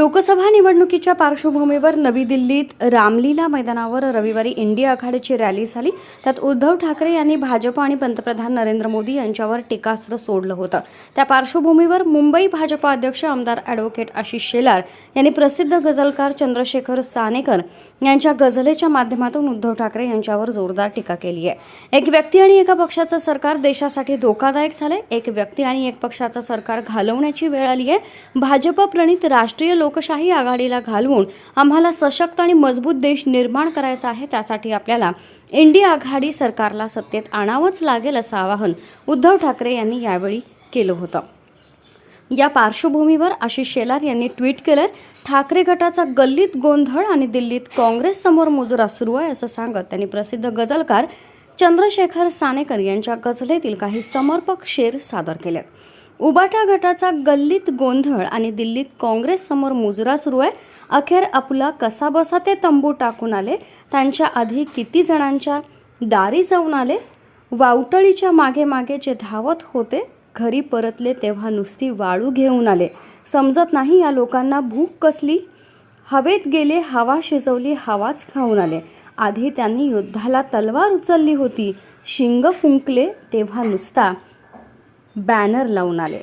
लोकसभा निवडणुकीच्या पार्श्वभूमीवर नवी दिल्लीत रामलीला मैदानावर रविवारी इंडिया आघाडीची रॅली झाली. त्यात उद्धव ठाकरे यांनी भाजप आणि पंतप्रधान नरेंद्र मोदी यांच्यावर टीकास्त्र सोडलं होतं. त्या पार्श्वभूमीवर मुंबई भाजपा अध्यक्ष आमदार ॲडव्होकेट आशिष शेलार यांनी प्रसिद्ध गझलकार चंद्रशेखर सानेकर यांच्या गझलेच्या माध्यमातून उद्धव ठाकरे यांच्यावर जोरदार टीका केली आहे. एक व्यक्ती आणि एका पक्षाचं सरकार देशासाठी धोकादायक झालंय. एक व्यक्ती आणि एक पक्षाचं सरकार घालवण्याची वेळ आली आहे. भाजप प्रणित राष्ट्रीय लोक लोकशाही आघाडीला घालवून आम्हाला सशक्त आणि मजबूत देश निर्माण करायचा आहे त्यासाठी आपल्याला इंडिया आघाडी सरकारला सत्तेत आणावंच लागेल असं आवाहन उद्धव ठाकरे यांनी यावेळी केलं होतं. या पार्श्वभूमीवर आशिष शेलार यांनी ट्विट केलंय ठाकरे गटाचा गल्लीत गोंधळ आणि दिल्लीत काँग्रेस समोर मुजरा सुरू आहे असं सांगत त्यांनी प्रसिद्ध गझलकार चंद्रशेखर सानेकर यांच्या गझलेतील काही समर्पक शेर सादर केलेत. उबाटा गटाचा गल्लीत गोंधळ आणि दिल्लीत काँग्रेससमोर मुजरा सुरू आहे. अखेर आपला कसाबसा ते तंबू टाकून आले. त्यांच्या आधी किती जणांच्या दारी जाऊन आले? वावटळीच्या मागे मागे जे धावत होते घरी परतले तेव्हा नुसती वाळू घेऊन आले. समजत नाही या लोकांना भूक कसली. हवेत गेले हवा शिजवली हवाच खाऊन आले. आधी त्यांनी युद्धाला तलवार उचलली होती. शिंग फुंकले तेव्हा नुसता बॅनर लावून आले.